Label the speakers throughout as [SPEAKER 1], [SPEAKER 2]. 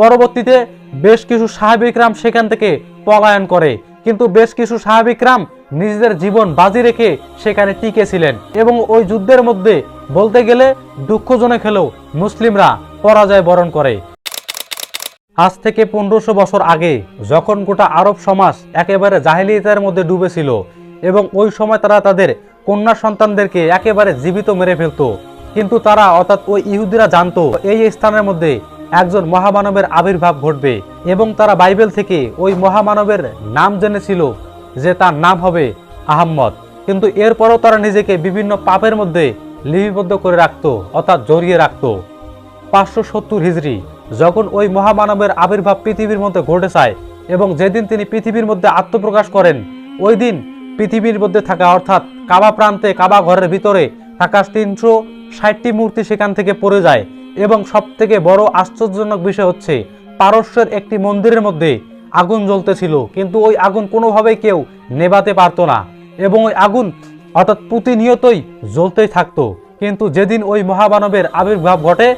[SPEAKER 1] পরবর্তীতে বেশ কিছু সাহাবিকরাম সেখান থেকে পলায়ন করে। কিন্তু বেশ কিছু সাহাবিকরাম নিজেদের জীবন বাজি রেখে সেখানে টিকে ছিলেন এবং ওই যুদ্ধের মধ্যে বলতে গেলে দুঃখজনক হলেও মুসলিমরা পরাজয় বরণ করে। আজ থেকে পনেরোশো বছর আগে যখন গোটা আরব সমাজ একেবারে জাহিলিয়াতের মধ্যে ডুবেছিল এবং ওই সময় তারা তাদের কন্যা সন্তানদেরকে একেবারে জীবিত মেরে ফেলতো। কিন্তু তারা অর্থাৎ ওই ইহুদিরা জানতো এই স্থানের মধ্যে একজন মহামানবের আবির্ভাব ঘটবে এবং তারা বাইবেল থেকে ওই মহামানবের নাম জেনেছিল যে তার নাম হবে আহম্মদ। কিন্তু এরপরও তারা নিজেকে বিভিন্ন পাপের মধ্যে লিপিবদ্ধ করে রাখত, অর্থাৎ জড়িয়ে রাখত। পাঁচশো সত্তর হিজড়ি যখন ওই মহামানবের আবির্ভাব পৃথিবীর মধ্যে ঘটে যায় এবং যেদিন তিনি পৃথিবীর মধ্যে আত্মপ্রকাশ করেন, ওই দিন পৃথিবীর মধ্যে থাকা, অর্থাৎ কাবা প্রান্তে, কাবা ঘরের ভিতরে থাকা তিনশো ষাটটি মূর্তি সেখান থেকে পড়ে যায়। এবং সব থেকে বড় আশ্চর্যজনক বিষয় হচ্ছে, পারস্যের একটি মন্দিরের মধ্যে আগুন জ্বলতেছিল, কিন্তু ওই আগুন কোনোভাবেই কেউ নেভাতে পারতো না এবং ওই আগুন অর্থাৎ প্রতিনিয়তই জ্বলতেই থাকতো। কিন্তু যেদিন ওই মহামানবের আবির্ভাব ঘটে,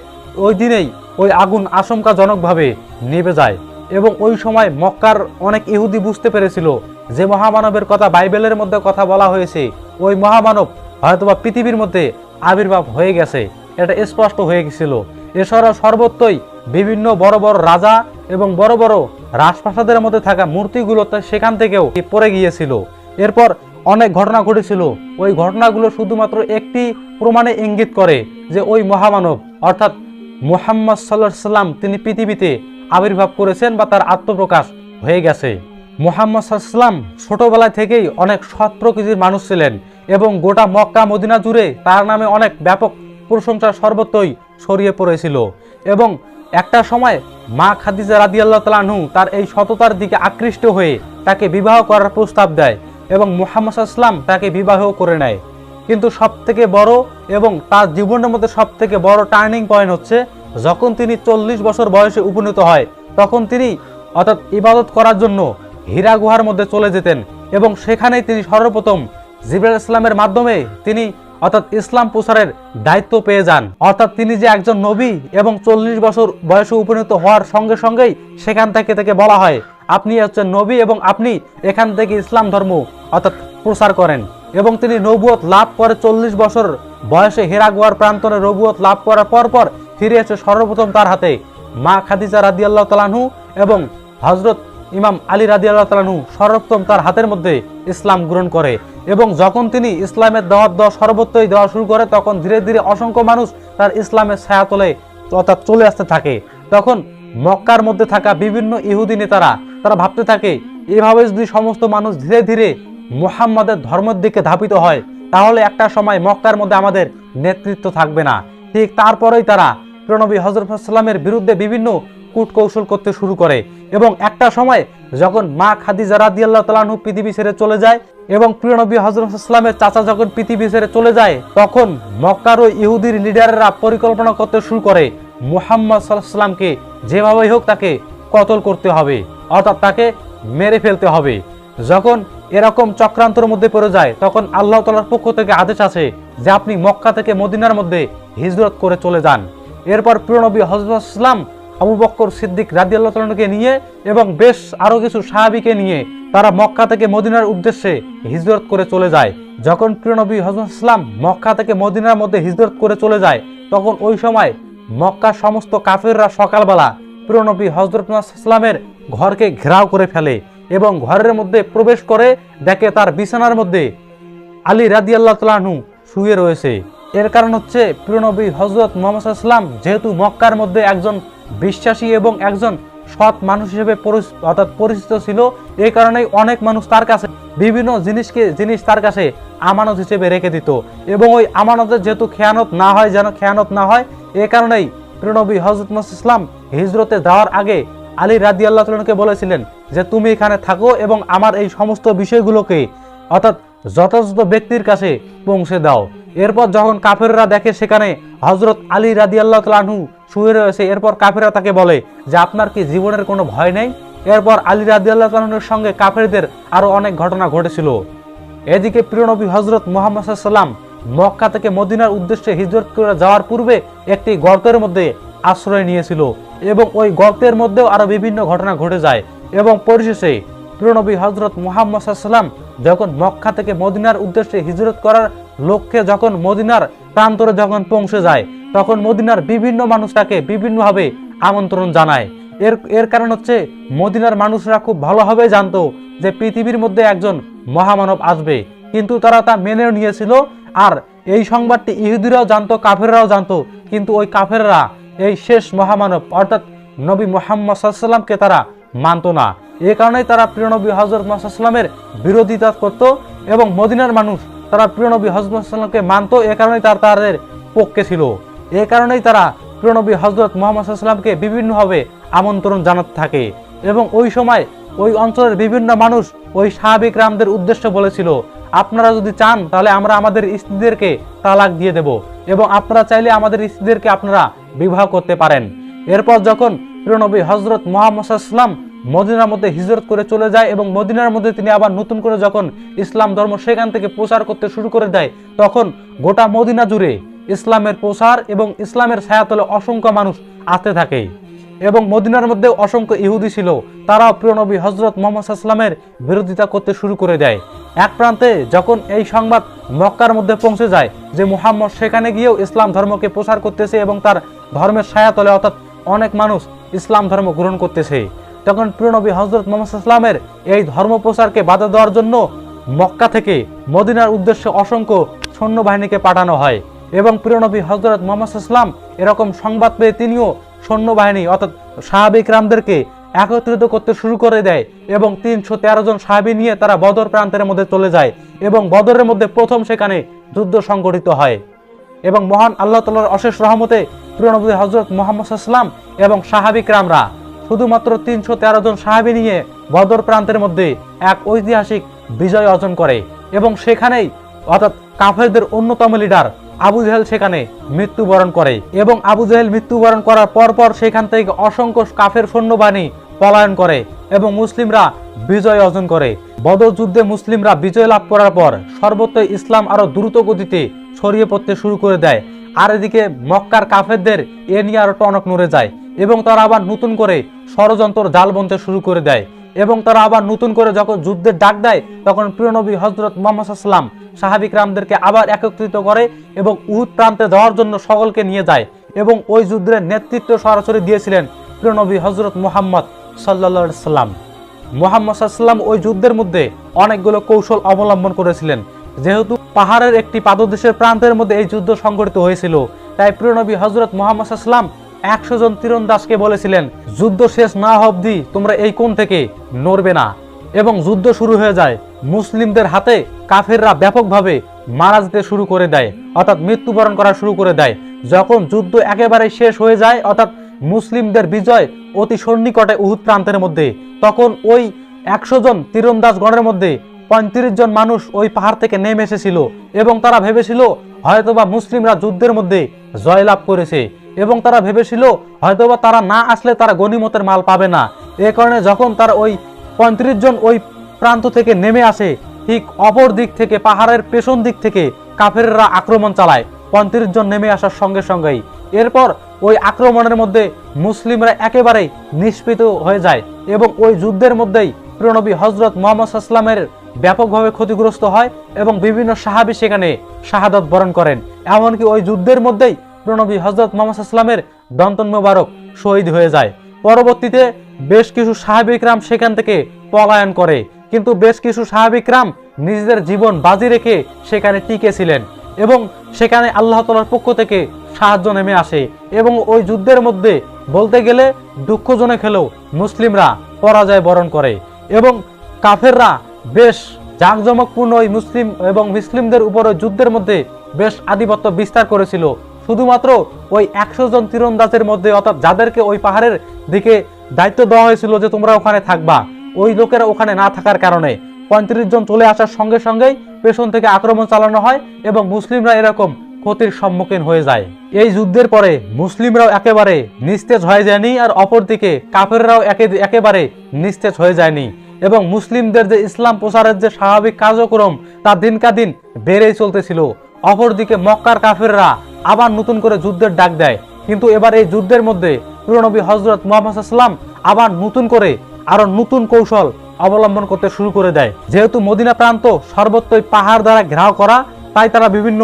[SPEAKER 1] ওই দিনেই ওই আগুন আশঙ্কাজনকভাবে নিভে যায় এবং ওই সময় মক্কার অনেক ইহুদি বুঝতে পেরেছিল যে মহামানবের কথা বাইবেলের মধ্যে কথা বলা হয়েছে, ওই মহামানব হয়তোবা পৃথিবীর মধ্যে আবির্ভাব হয়ে গেছে। এটা স্পষ্ট হয়ে গেছিল। এছাড়াও সর্বত্রই বিভিন্ন বড় বড় রাজা এবং বড় বড় রাজপ্রাসাদের মধ্যে থাকা মূর্তিগুলো সেখান থেকেও পড়ে গিয়েছিল। এরপর অনেক ঘটনা ঘটেছিল। ওই ঘটনাগুলো শুধুমাত্র একটি প্রমাণে ইঙ্গিত করে যে ওই মহামানব, অর্থাৎ মুহাম্মদ সাল্লাহ সাল্লাম তিনি পৃথিবীতে আবির্ভাব করেছেন বা তার আত্মপ্রকাশ হয়ে গেছে। মুহাম্মদ সাল্লাম ছোটবেলা থেকেই অনেক সৎ প্রকৃতির মানুষ ছিলেন এবং গোটা মক্কা মদিনা জুড়ে তার নামে অনেক ব্যাপক প্রশংসা সর্বত্রই ছড়িয়ে পড়েছিল এবং একটা সময় মা খাদিজা রাদিয়াল্লাহ তালাহু তার এই সততার দিকে আকৃষ্ট হয়ে তাকে বিবাহ করার প্রস্তাব দেয় এবং মুহাম্মদ সাল্লাম তাকে বিবাহ করে নেয়। কিন্তু সব থেকে বড় এবং তার জীবনের মধ্যে সব থেকে বড় টার্নিং পয়েন্ট হচ্ছে যখন তিনি চল্লিশ বছর বয়সে উপনীত হয়, তখন তিনি অর্থাৎ ইবাদত করার জন্য হীরা গুহার মধ্যে চলে যেতেন এবং সেখানেই তিনি সর্বপ্রথম জিবরাল ইসলামের মাধ্যমে তিনি অর্থাৎ ইসলাম প্রচারের দায়িত্ব পেয়ে যান। অর্থাৎ তিনি যে একজন নবী এবং চল্লিশ বছর বয়সে উপনীত হওয়ার সঙ্গে সঙ্গেই সেখান থেকে তাকে বলা হয়, আপনি হচ্ছেন নবী এবং আপনি এখান থেকে ইসলাম ধর্ম অর্থাৎ প্রচার করেন। এবং তিনি নবুয়ত লাভ করে চল্লিশ বছর বয়সে হেরা গোয়ার প্রান্তরে নবুয়ত লাভ করার পর পর ফিরে এসে সর্বপ্রথম তার হাতে মা খাদিজা রাদিয়াল্লাহ তালানহু এবং হজরত ইমাম আলী রাদিয়াল্লাহ তালানহু সর্বপ্রথম তার হাতের মধ্যে ইসলাম গ্রহণ করে এবং যখন তিনি ইসলামের দাওয়াত দেওয়া সর্বত্রই দেওয়া শুরু করে, তখন ধীরে ধীরে অসংখ্য মানুষ তার ইসলামের ছায়া তোলে অর্থাৎ চলে আসতে থাকে। তখন মক্কার মধ্যে থাকা বিভিন্ন ইহুদি নেতারা, তারা ভাবতে থাকে, এভাবে যদি সমস্ত মানুষ ধীরে ধীরে মুহাম্মাদের ধর্মের দিকে ধাবিত হয়, তাহলে একটা সময় মক্কার মধ্যে আমাদের নেতৃত্ব থাকবে না। ঠিক তারপরেই তারা প্রণবী হজরত বিরুদ্ধে বিভিন্ন কূটকৌশল করতে শুরু করে। এবং একটা সময় যখন মা খাদিজা রাদিয়াল্লাহ তালাহু পৃথিবী ছেড়ে চলে যায় এবং প্রিয়নবী হজরত ইসলামের চাচা যখন পৃথিবী ছেড়ে চলে যায়, তখন মক্কার ও ইহুদির লিডাররা পরিকল্পনা করতে শুরু করে, মুহাম্মদ সাল্লাহ সাল্লামকে যেভাবেই হোক তাকে কতল করতে হবে, অর্থাৎ তাকে মেরে ফেলতে হবে। যখন এরকম চক্রান্তর মধ্যে পড়ে যায়, তখন আল্লাহ তালার পক্ষ থেকে আদেশ আছে যে আপনি মক্কা থেকে মদিনার মধ্যে হিজরত করে চলে যান। এরপর প্রিয়নবী হজরত ইসলাম আবু বক্কর সিদ্দিক রাজি আল্লাহ তালকে নিয়ে এবং বেশ আরও কিছু সাহাবিকে নিয়ে তারা মক্কা থেকে মদিনার উদ্দেশ্যে হিজরত করে চলে যায়। যখন প্রিয়নবী হজরত ইসলাম মক্কা থেকে মদিনার মধ্যে হিজরত করে চলে যায়, তখন ওই সময় মক্কার সমস্ত কাফেররা সকালবেলা প্রিয়নবী হজরত ইসলামের ঘরকে ঘেরাও করে ফেলে এবং ঘরের মধ্যে প্রবেশ করে দেখে তার বিছানার মধ্যে আলী রাদি আল্লাহ তালাহু শুয়ে রয়েছে। এর কারণ হচ্ছে প্রিয়নবী হজরত মোহাম্মদ ইসলাম যেহেতু মক্কার মধ্যে একজন বিশ্বাসী এবং একজন সৎ মানুষ হিসেবে অর্থাৎ পরিচিত ছিল। এই কারণেই অনেক মানুষ তার কাছে বিভিন্ন জিনিসকে, জিনিস তার কাছে আমানত হিসেবে রেখে দিত। এবং ওই আমানতের যেহেতু খেয়ানত না হয়, যেন খেয়ানত না হয়, এ কারণেই প্রিয়নবী হজরত ইসলাম হিজরতে যাওয়ার আগে আলী রাদি আল্লাহ তালকে বলেছিলেন যে, তুমি এখানে থাকো এবং আমার এই সমস্ত বিষয়গুলোকে, অর্থাৎ যথাযথ ব্যক্তির কাছে পৌঁছে দাও। এরপর যখন কাফেররা দেখে সেখানে হজরত আলী রাদি আল্লাহ তালু শুয়ে রয়েছে, এরপর কাফেররা তাকে বলে, যে আপনার কি জীবনের কোনো ভয় নেই? এরপর আলী রাদি আল্লাহ তালুর সঙ্গে কাফেরদের আরও অনেক ঘটনা ঘটেছিল। এদিকে প্রিয়নবী হজরত মোহাম্মদ সাল্লাম মক্কা থেকে মদিনার উদ্দেশ্যে হিজরত করে যাওয়ার পূর্বে একটি গর্তের মধ্যে আশ্রয় নিয়েছিল এবং ওই গর্তের মধ্যেও আরও বিভিন্ন ঘটনা ঘটে যায় এবং পরিশেষে প্রিয়নবী হজরত মুহাম্মদ সাল্লাম যখন মক্কা থেকে মদিনার উদ্দেশ্যে হিজরত করার লক্ষ্যে যখন মদিনার প্রান্তরে যখন পৌঁছে যায়, তখন মদিনার বিভিন্ন মানুষ তাকে বিভিন্নভাবে আমন্ত্রণ জানায়। এর এর কারণ হচ্ছে মদিনার মানুষরা খুব ভালোভাবে জানতো যে পৃথিবীর মধ্যে একজন মহামানব আসবে। কিন্তু তারা তা মেনে নিয়েছিল। আর এই সংবাদটি ইহুদিরাও জানতো, কাফেররাও জানতো। কিন্তু ওই কাফেররা এই শেষ মহামানব, অর্থাৎ নবী মোহাম্মদ সাল্লামকে তারা মানতো না। এ কারণেই তারা প্রিয় নবী হজরত মোহাম্মদের বিরোধিতা করত এবং মদিনার মানুষ তারা প্রিয় নবী হজরত সাল্লামকে মানতো, এ কারণেই তার তাদের পক্ষে ছিল। এ কারণেই তারা প্রিয় নবী হজরত মোহাম্মদ সাল্লামকে বিভিন্নভাবে আমন্ত্রণ জানাতে থাকে এবং ওই সময় ওই অঞ্চলের বিভিন্ন মানুষ ওই সাহাবিক রামদের উদ্দেশ্য বলেছিল, আপনারা যদি চান তাহলে আমরা আমাদের স্ত্রীদেরকে তালাক দিয়ে দেব এবং আপনারা চাইলে আমাদের স্ত্রীদেরকে আপনারা বিবাহ করতে পারেন। এরপর যখন প্রিয়নবী হজরত মোহাম্মদ সাল্লাম মদিনার মধ্যে হিজরত করে চলে যায় এবং মদিনার মধ্যে তিনি আবার নতুন করে যখন ইসলাম ধর্ম সেখান থেকে প্রচার করতে শুরু করে দেয়, তখন গোটা মদিনা জুড়ে ইসলামের প্রসার এবং ইসলামের ছায়াতলে অসংখ্য মানুষ আসতে থাকে। এবং মদিনার মধ্যে অসংখ্য ইহুদি ছিল, তারাও প্রিয় নবী হজরত মোহাম্মদ ইসলামের বিরোধিতা করতে শুরু করে দেয়। এক প্রান্তে যখন এই সংবাদ মক্কার মধ্যে পৌঁছে যায় যে মুহাম্মদ সেখানে গিয়েও ইসলাম ধর্মকে প্রসার করতেছে এবং তার ধর্মের ছায়াতলে অর্থাৎ অনেক মানুষ ইসলাম ধর্ম গ্রহণ করতেছে তখন প্রিয় নবী হজরত মোহাম্মদ ইসলামের এই ধর্ম প্রচারকে বাধা দেওয়ার জন্য মক্কা থেকে মদিনার উদ্দেশ্যে অসংখ্য সৈন্যবাহিনীকে পাঠানো হয় এবং প্রিয়নবী হজরত মোহাম্মদ এরকম সংবাদ পেয়ে তিনিও সৈন্যবাহিনী অর্থাৎ সাহাবিক রামদেরকে একত্রিত করতে শুরু করে দেয় এবং তিনশো তেরো জন সাহাবি নিয়ে তারা বদর প্রান্তের মধ্যে চলে যায় এবং বদরের মধ্যে প্রথম সেখানে যুদ্ধ সংগঠিত হয় এবং মহান আল্লাহ তালার অশেষ রহমতে প্রিয়নবী হজরত মোহাম্মদ এবং সাহাবিক রামরা শুধুমাত্র তিনশো তেরো জন সাহাবি নিয়ে বদর প্রান্তের মধ্যে এক ঐতিহাসিক বিজয় অর্জন করে এবং সেখানেই অর্থাৎ কাফেরদের অন্যতম লিডার আবু জেহেল সেখানে মৃত্যুবরণ করে এবং আবু জেহেল মৃত্যুবরণ করার পরপর সেখান থেকে অসংখ্য কাফের সৈন্যবাহিনী পলায়ন করে এবং মুসলিমরা বিজয় অর্জন করে। বদর যুদ্ধে মুসলিমরা বিজয় লাভ করার পর সর্বত্র ইসলাম আরও দ্রুত গতিতে ছড়িয়ে পড়তে শুরু করে দেয়। আর এদিকে মক্কার কাফেরদের এ নিয়ে আরও টনক নড়ে যায়। এবং তারা আবার নতুন করে ষড়যন্ত্র জাল বুনতে শুরু করে দেয়। এবং তারা আবার নতুন করে যখন যুদ্ধের ডাক দেয়, তখন প্রিয়নবী হজরত মোহাম্মদ সাল্লাম সাহাবিক রামদেরকে আবার একত্রিত করে এবং উহুদ প্রান্তে দেওয়ার জন্য সকলকে নিয়ে যায় এবং ওই যুদ্ধের নেতৃত্ব সরাসরি দিয়েছিলেন প্রিয়নবী হজরত মোহাম্মদ সাল্লা সাল্লাম মোহাম্মদ সাল্লাম ওই যুদ্ধের মধ্যে অনেকগুলো কৌশল অবলম্বন করেছিলেন। যেহেতু পাহাড়ের একটি পাদদেশের প্রান্তের মধ্যে এই যুদ্ধ সংঘটিত হয়েছিল, তাই প্রিয়নবী হজরত মোহাম্মদ সাল্লাম একশো জন তীরন্দাজকে বলেছিলেন, যুদ্ধ শেষ না অবধি তোমরা এই কোণ থেকে নড়বে না। এবং যুদ্ধ শুরু হয়ে যায়, মুসলিমদের হাতে কাফেররা ব্যাপকভাবে মারা যেতে শুরু করে দেয়, অর্থাৎ মৃত্যুবরণ করা শুরু করে দেয়। যখন যুদ্ধ একেবারে শেষ হয়ে যায়, অর্থাৎ মুসলিমদের বিজয় অতি সন্নিকটে উহুদ প্রান্তের মধ্যে, তখন ওই একশো জন তীরন্দাজ গণের মধ্যে পঁয়ত্রিশ জন মানুষ ওই পাহাড় থেকে নেমে এসেছিল এবং তারা ভেবেছিল, হয়তোবা মুসলিমরা যুদ্ধের মধ্যে জয়লাভ করেছে। এবং তারা ভেবেছিল, হয়তোবা তারা না আসলে তারা গনিমতের মাল পাবে না। এ কারণে যখন তারা ওই পঁয়ত্রিশ জন ওই প্রান্ত থেকে নেমে আসে, ঠিক অপর দিক থেকে, পাহাড়ের পেছন দিক থেকে কাফেররা আক্রমণ চালায়। পঁয়ত্রিশ জন নেমে আসার সঙ্গে সঙ্গেই। এরপর ওই আক্রমণের মধ্যে মুসলিমরা একেবারেই নিষ্পিত হয়ে যায় এবং ওই যুদ্ধের মধ্যেই প্রিয়নবী হজরত মোহাম্মদ সাল্লামের ব্যাপকভাবে ক্ষতিগ্রস্ত হয় এবং বিভিন্ন সাহাবি সেখানে শাহাদত বরণ করেন। এমনকি ওই যুদ্ধের মধ্যেই প্রণবী হজরত মোহাম্মদ ইসলামের দন্তন মোবারক শহীদ হয়ে যায়। পরবর্তীতে বেশ কিছু সাহাবিকরাম সেখান থেকে পলায়ন করে। কিন্তু বেশ কিছু সাহাবিকরাম নিজেদের জীবন বাজি রেখে সেখানে টিকে ছিলেন এবং সেখানে আল্লাহ তালার পক্ষ থেকে সাহায্য নেমে আসে এবং ওই যুদ্ধের মধ্যে বলতে গেলে দুঃখজনক হলেও মুসলিমরা পরাজয় বরণ করে এবং কাফেররা বেশ জাঁকজমকপূর্ণ ওই মুসলিম এবং মুসলিমদের উপর যুদ্ধের মধ্যে বেশ আধিপত্য বিস্তার করেছিল। শুধুমাত্র ওই একশো জন তীরন্দাজের মধ্যে, অর্থাৎ যাদেরকে ওই পাহাড়ের দিকে দায়িত্ব দেওয়া হয়েছিল যে তোমরা ওখানে থাকবা, ওই লোকেরা ওখানে না থাকার কারণে পঁয়ত্রিশ জন চলে আসার সঙ্গে সঙ্গেই পেছন থেকে আক্রমণ চালানো হয় এবং মুসলিমরা এরকম ক্ষতির সম্মুখীন হয়ে যায়। এই যুদ্ধের পরে মুসলিমরাও একেবারে নিস্তেজ হয়ে যায়নি আর অপরদিকে কাফেররাও একে, একেবারে নিস্তেজ হয়ে যায়নি এবং মুসলিমদের যে ইসলাম প্রচারের যে স্বাভাবিক কার্যক্রম, তা দিনকা দিন বেড়েই চলতেছিল। অপরদিকে মক্কার কাফেররা আবার নতুন করে যুদ্ধের ডাক দেয়। কিন্তু এবার এই যুদ্ধের মধ্যে প্রিয়নবী হজরত মোহাম্মদ আবার নতুন করে আরও নতুন কৌশল অবলম্বন করতে শুরু করে দেয়। যেহেতু মদিনা প্রান্ত সর্বত্রই পাহাড় দ্বারা ঘেরাও করা, তাই তারা বিভিন্ন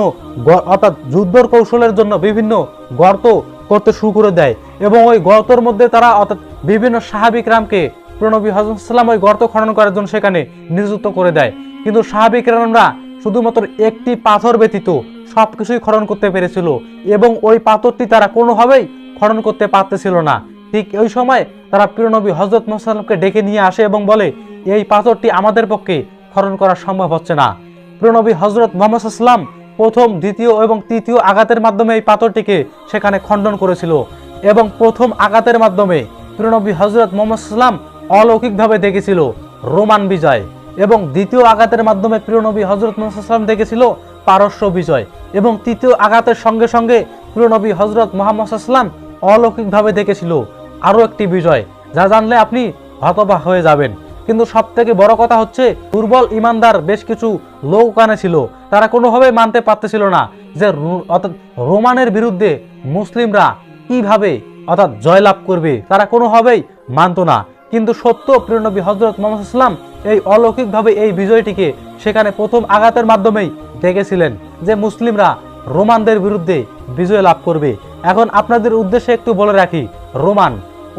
[SPEAKER 1] অর্থাৎ যুদ্ধর কৌশলের জন্য বিভিন্ন গর্ত করতে শুরু করে দেয় এবং ওই গর্তের মধ্যে তারা অর্থাৎ বিভিন্ন সাহাবিক রামকে প্রণবী হজরত সাল্লাম ওই গর্ত খনন করার জন্য সেখানে নিযুক্ত করে দেয়। কিন্তু সাহাবিক রামরা শুধুমাত্র একটি পাথর ব্যতীত সবকিছুই খনন করতে পেরেছিল এবং ওই পাথরটি তারা কোনোভাবেই খনন করতে পারতেছিল না। ঠিক ওই সময় তারা প্রিয়নবী হজরত মোসাল্লামকে ডেকে নিয়ে আসে এবং বলে, এই পাথরটি আমাদের পক্ষে খনন করা সম্ভব হচ্ছে না। প্রিয়নবী হজরত মোহাম্মদ প্রথম, দ্বিতীয় এবং তৃতীয় আঘাতের মাধ্যমে এই পাথরটিকে সেখানে খণ্ডন করেছিল এবং প্রথম আঘাতের মাধ্যমে প্রিয়নবী হজরত মোহাম্মদ সাল্লাম অলৌকিকভাবে দেখেছিল রোমান বিজয়। এবং দ্বিতীয় আঘাতের মাধ্যমে প্রিয়নবী হজরত মোহাম্মদ দেখেছিল পারস্য বিজয় এবং তৃতীয় আঘাতের সঙ্গে সঙ্গে প্রিয়নবী হজরত মোহাম্মদ সাল্লাম অলৌকিকভাবে দেখেছিল আরও একটি বিজয়, যা জানলে আপনি হতবাক হয়ে যাবেন। কিন্তু সব থেকে বড় কথা হচ্ছে, দুর্বল ইমানদার বেশ কিছু লোক ওখানে ছিল। তারা কোনোভাবে মানতে পারতেছিল না যে রোমানের বিরুদ্ধে মুসলিমরা কীভাবে, অর্থাৎ জয়লাভ করবে, তারা কোনোভাবেই মানতো না। কিন্তু সত্য প্রিয়নবী হজরত মোহাম্মদ এই অলৌকিকভাবে এই বিজয়টিকে সেখানে প্রথম আঘাতের মাধ্যমেই দেখেছিলেন যে মুসলিমরা রোমানদের বিরুদ্ধে বিজয় লাভ করবে। এখন আপনাদের উদ্দেশ্যে একটু বলে রাখি, রোমান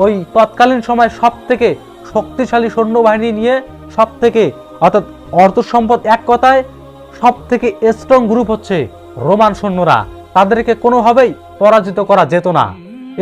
[SPEAKER 1] ওই তৎকালীন সময় সব থেকে শক্তিশালী সৈন্যবাহিনী নিয়ে সব থেকে অর্থাৎ অর্থ সম্পদ এক কথায় সব থেকে স্ট্রং গ্রুপ হচ্ছে রোমান সৈন্যরা। তাদেরকে কোনোভাবেই পরাজিত করা যেত না।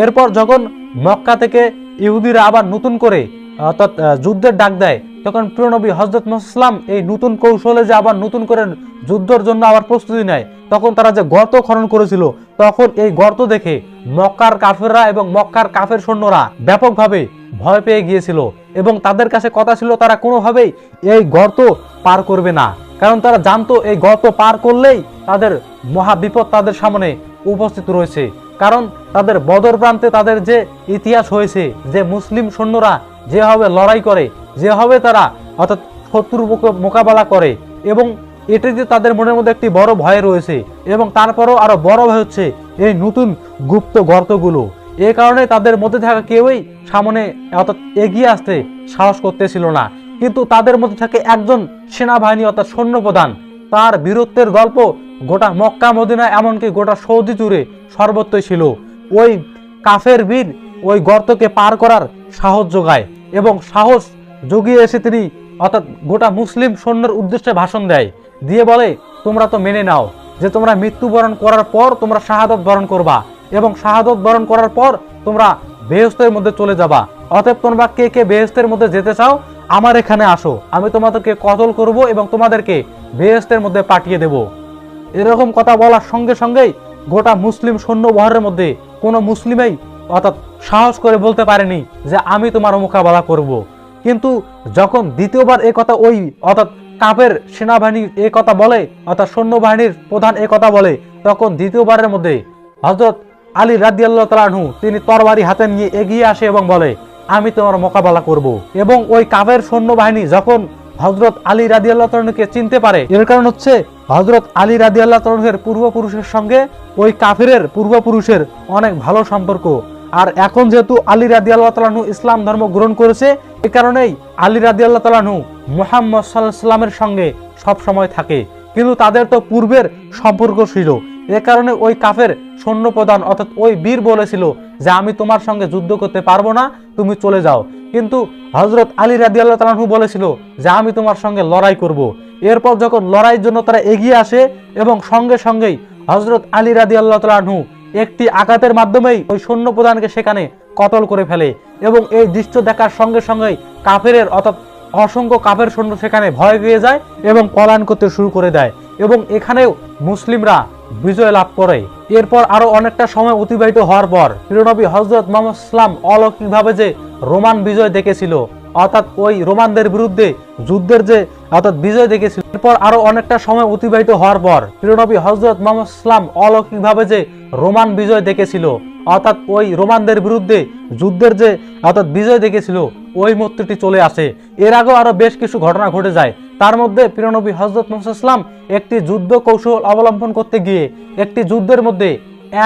[SPEAKER 1] এরপর যখন মক্কা থেকে ইহুদিরা আবার নতুন করে অর্থাৎ যুদ্ধের ডাক দেয় তখন প্রিয়নবী হজরত মুসলাম এই নতুন কৌশলে যে আবার নতুন করে যুদ্ধের জন্য আবার প্রস্তুতি নেয়, তখন তারা যে গর্ত খনন করেছিল, তখন এই গর্ত দেখে মক্কার কাফেররা এবং মক্কার কাফের সৈন্যরা ব্যাপকভাবে ভয় পেয়ে গিয়েছিল এবং তাদের কাছে কথা ছিল, তারা কোনোভাবেই এই গর্ত পার করবে না। কারণ তারা জানতো এই গর্ত পার করলেই তাদের মহা বিপদ তাদের সামনে উপস্থিত রয়েছে। কারণ তাদের বদর প্রান্তে তাদের যে ইতিহাস হয়েছে, যে মুসলিম সৈন্যরা যেভাবে লড়াই করে যেভাবে তারা অর্থাৎ শত্রুর মোকা- মোকাবেলা করে এবং এটিতে তাদের মনের মধ্যে একটি বড় ভয় রয়েছে এবং তারপরও আরও বড় ভয় হচ্ছে এই নতুন গুপ্ত গর্তগুলো। এ কারণে তাদের মধ্যে থাকা কেউই সামনে অর্থাৎ এগিয়ে আসতে সাহস করতেছিল না। কিন্তু তাদের মধ্যে থাকে একজন সেনাবাহিনী অর্থাৎ সৈন্যপ্রধান। তার বীরত্বের গল্প গোটা মক্কা মদিনা এমনকি গোটা সৌদি জুড়ে সর্বত্রই ছিল। ওই কাফের বীর ওই গর্তকে পার করার সাহস যোগায়। এবং সাহস জগিয়ে এসে তিনি, অর্থাৎ গোটা মুসলিম সৈন্যের উদ্দেশ্যে ভাষণ দেয়। দিয়ে বলে, তোমরা তো মেনে নাও যে তোমরা মৃত্যুবরণ করার পর তোমরা শাহাদত বরণ করবা এবং শাহাদত বরণ করার পর তোমরা বেহস্তের মধ্যে চলে যাবা। অতএব তোমরা কে কে বেহস্তের মধ্যে যেতে চাও, আমার এখানে আসো। আমি তোমাদেরকে কতল করব এবং তোমাদেরকে বেহস্তের মধ্যে পাঠিয়ে দেব। এরকম কথা বলার সঙ্গে সঙ্গেই গোটা মুসলিম সৈন্যবহরের মধ্যে কোনো মুসলিমেই অর্থাৎ সাহস করে বলতে পারেনি যে আমি তোমার মোকাবেলা করব। কিন্তু যখন দ্বিতীয়বার এ কথা ওই অর্থাৎ কাপের সেনাবাহিনী এ কথা বলে, অর্থাৎ সৈন্যবাহিনীর প্রধান এ কথা বলে, তখন দ্বিতীয়বারের মধ্যে হজরত আলী রাদিয়াল্লাহ তালাহু তিনি তরবারি হাতে নিয়ে এগিয়ে আসে এবং বলে, আমি তোমার মোকাবেলা করব এবং ওই কাপের সৈন্যবাহিনী যখন হজরত আলী রাদি আল্লাহ তরণকে চিনতে পারে, এর কারণ হচ্ছে হজরত আলী রাদি আল্লাহ তরণের পূর্বপুরুষের সঙ্গে ওই কাফিরের পূর্বপুরুষের অনেক ভালো সম্পর্ক আর এখন যেহেতু আলী রাদি আল্লাহ তালাহু ইসলাম ধর্ম গ্রহণ করেছে, এ কারণেই আলী রাদি আল্লাহ তালাহু মোহাম্মদ সাল্লাহ সাল্লামের সঙ্গে সব সময় থাকে। কিন্তু তাদের তো পূর্বের সম্পর্ক ছিল। এ কারণে ওই কাফের সৈন্য প্রধান অর্থাৎ ওই বীর বলেছিল যে, আমি তোমার সঙ্গে যুদ্ধ করতে পারব না, তুমি চলে যাও। কিন্তু হজরত আলী রাদি আল্লাহ তালাহু বলেছিল যে, আমি তোমার সঙ্গে লড়াই করব। এরপর যখন লড়াইয়ের জন্য তারা এগিয়ে আসে এবং সঙ্গে সঙ্গেই হজরত আলী রাদি আল্লাহ তালাহু একটি আঘাতের মাধ্যমেই ওই সৈন্য প্রধানকে সেখানে কতল করে ফেলে এবং এই দৃশ্য দেখার সঙ্গে সঙ্গেই কাফেরের অর্থাৎ অসংখ্য কাফের সৈন্য সেখানে ভয় পেয়ে যায় এবং পলায়ন করতে শুরু করে দেয় এবং এখানেও মুসলিমরা বিজয় লাভ করে। এরপর আরও অনেকটা সময় অতিবাহিত হওয়ার পর প্রিয়নবী হজরত মোহাম্মদ ইসলাম অলৌকিকভাবে যে রোমান বিজয় দেখেছিল অর্থাৎ ওই রোমানদের বিরুদ্ধে যুদ্ধের যে, অর্থাৎ বিজয় দেখেছিল, এরপর আরও অনেকটা সময় অতিবাহিত হওয়ার পর প্রিয়নবী হজরত মোহাম্মদ ইসলাম অলৌকিকভাবে যে রোমান বিজয় দেখেছিল, অর্থাৎ ওই রোমানদের বিরুদ্ধে যুদ্ধের যে, অর্থাৎ বিজয় দেখেছিল, ওই মূর্তিটি চলে আসে। এর আগেও আরও বেশ কিছু ঘটনা ঘটে যায়। তার মধ্যে প্রিয়নবী হজরত মোহাম্মদ ইসলাম একটি যুদ্ধ কৌশল অবলম্বন করতে গিয়ে একটি যুদ্ধের মধ্যে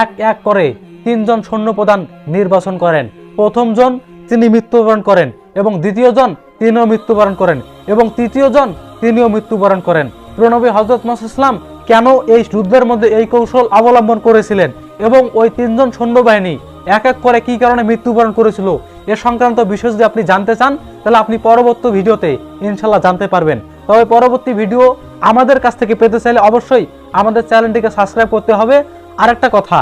[SPEAKER 1] এক এক করে তিনজন সৈন্য সৈন্যপ্রধান নির্বাচন করেন। প্রথমজন তিনি মৃত্যুবরণ করেন। এবং দ্বিতীয়জন তিনিও মৃত্যুবরণ করেন এবং তৃতীয়জন তিনিও মৃত্যুবরণ করেন। প্রণবী হজরত মাস ইসলাম কেন এই যুদ্ধের মধ্যে এই কৌশল অবলম্বন করেছিলেন এবং ওই তিনজন সৈন্যবাহিনী এক এক করে কি কারণে মৃত্যুবরণ করেছিল এ সংক্রান্ত বিষয় যদি আপনি জানতে চান, তাহলে আপনি পরবর্তী ভিডিওতে ইনশাল্লাহ জানতে পারবেন। তবে পরবর্তী ভিডিও আমাদের কাছ থেকে পেতে চাইলে অবশ্যই আমাদের চ্যানেলটিকে সাবস্ক্রাইব করতে হবে। আরেকটা কথা